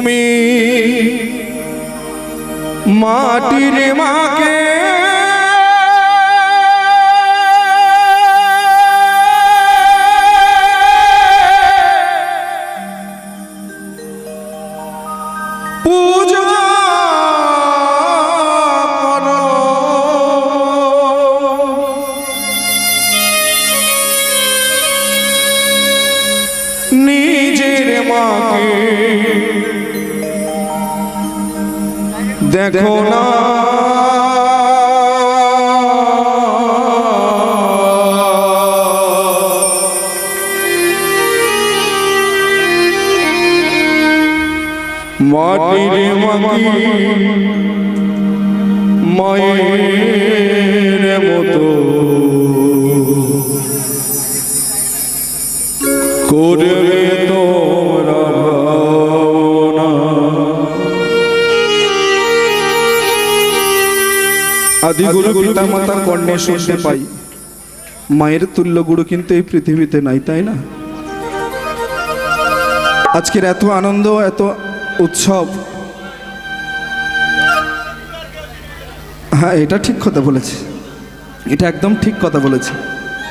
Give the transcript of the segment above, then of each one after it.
তুমি মাটির মাকে দেখো না মাটির মাটি মায়ের মতো করবে আদিগুরু পিতা মাতার কর্ণে শুনতে পাই। মায়ের তুল্য গুরু কিন্তু এই পৃথিবীতে নাই তাই না? আজকের এত আনন্দ এত উৎসব। হ্যাঁ এটা ঠিক কথা বলেছে। এটা একদম ঠিক কথা বলেছে।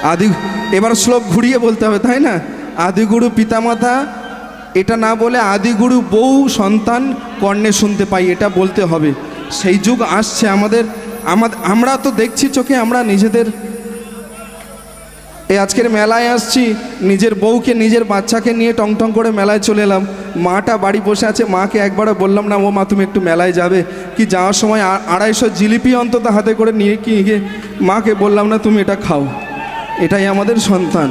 আদি এবার শ্লোক ঘুরিয়ে বলতে হবে তাই না? আদিগুরু পিতামাতা এটা না বলে আদিগুরু বউ সন্তান কর্ণে শুনতে পাই এটা বলতে হবে। সেই যুগ আসছে আমাদের আমরা তো দেখছি চোখে, আমরা নিজেদের, এই আজকের মেলায় আসছি, নিজের বউকে, নিজের বাচ্চাকে নিয়ে টং টং করে মেলায় চলে এলাম। মাটা বাড়ি বসে আছে, মাকে একবারও বললাম না, ও মা, তুমি একটু মেলায় যাবে। কি যাওয়ার সময় আড়াইশো জিলিপি অন্তত হাতে করে নিয়ে কি গিয়ে, মাকে বললাম না, তুমি এটা খাও। এটাই আমাদের সন্তান,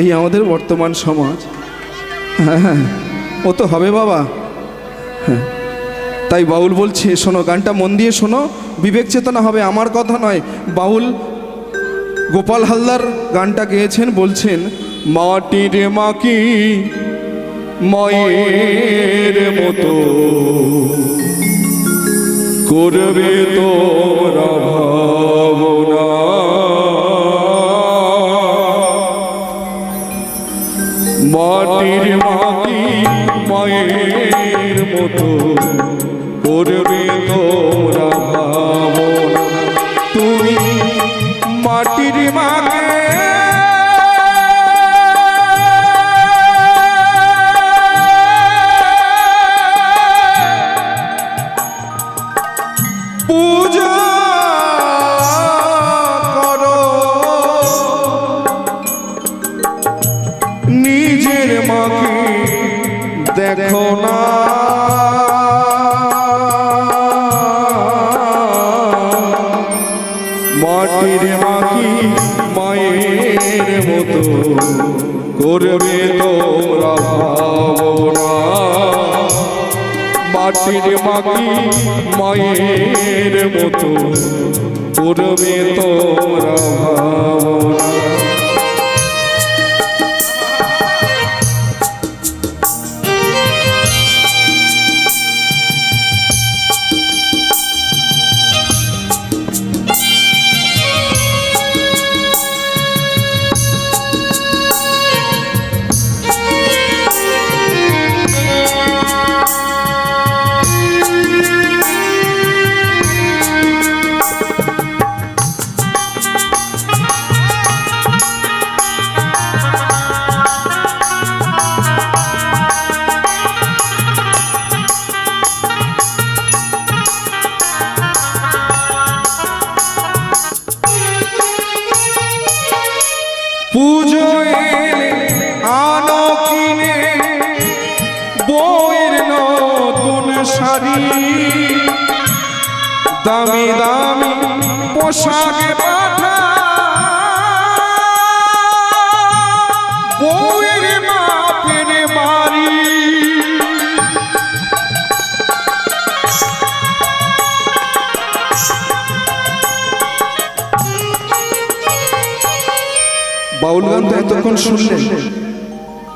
এই আমাদের বর্তমান সমাজ। হ্যাঁ হ্যাঁ। ও তো হবে বাবা। হ্যাঁ। তাই বাউল বলছে, শোনো, গানটা মন দিয়ে শোনো, বিবেক চেতনা হবে, আমার কথা নয়। বাউল গোপাল হালদার গানটা গেয়েছেন, বলছেন, মাটির মাকি মায়ের মতো করবে তোমরা ভাবনা। মাটির মাটি মায়ের মতো করবে তোমরা। মাটির মাকি মায়ের মতো করবে তোমরা ভাবনা। মাটির মাকি মায়ের মতো করবে তোমরা ভাবনা। শাড়ি। দামি দামি পোশাকে বাউল গান তো এতক্ষণ শুনলেন।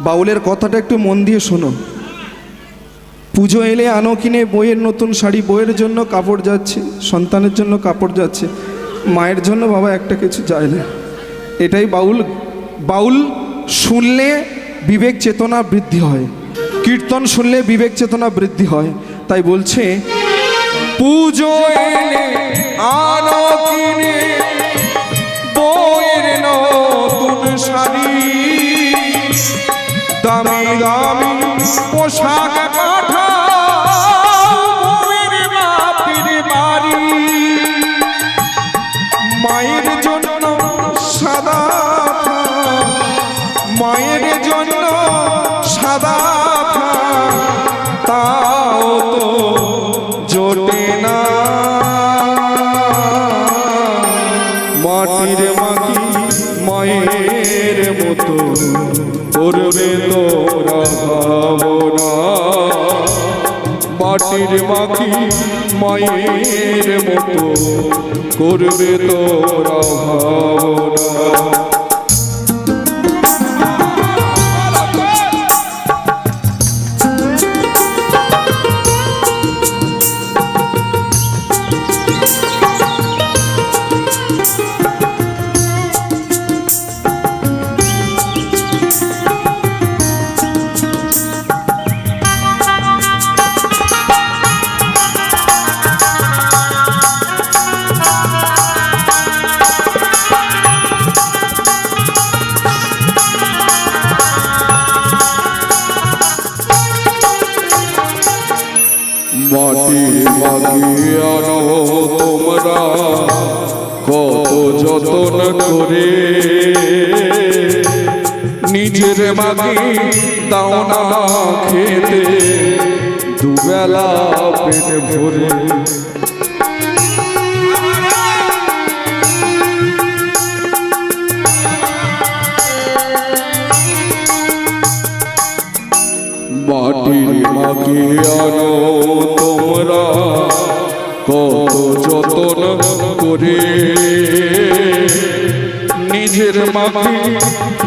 বাউলের কথাটা একটু মন দিয়ে শোনো পুজো এলে আনো কিনে, বইয়ের নতুন শাড়ি, বইয়ের জন্য কাপড় যাচ্ছে, সন্তানের জন্য কাপড় যাচ্ছে, মায়ের জন্য বাবা একটা কিছু যায় না। এটাই বাউল বাউল শুনলে বিবেক চেতনা বৃদ্ধি হয়, কীর্তন শুনলে বিবেক চেতনা বৃদ্ধি হয়, তাই বলছে, পুজো এলে আনো কিনে, বইয়ের নতুন শাড়ি, দামি দামি পোশাক মায়ের মতো করবে তোরা ভাবনা মাটি আনো তোমরা কত যতন করে। নিজের মাগি দাও না কত যতন করে নিজের মাকে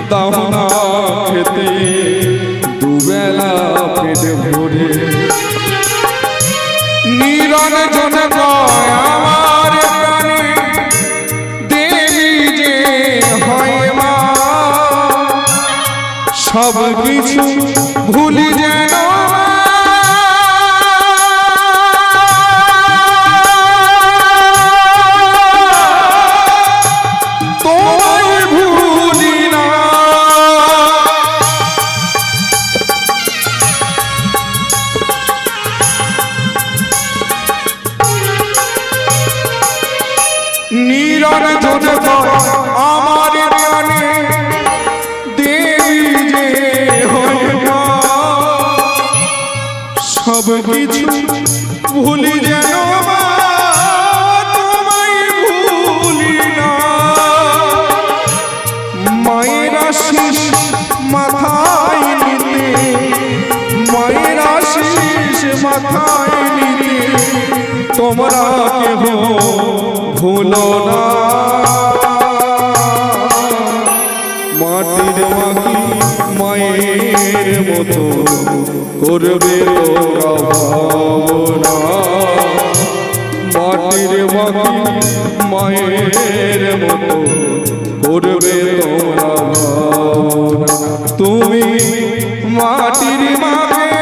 দাও না খেতে, দুবেলা পেট ভরে। নিরঞ্জন কয় আমার দেবী যে হয় মা। সব কিছু কিছু ভুলি যেন তোমায় ভুলি না। মায়ের আশিস মাথায় নিতে তোমরা কেহ ভুলো মাটির মাটি মায়ের মতো করবে মাটির মাটি মায়ের মতো করবে তোমরা তুমি মাটির মাকে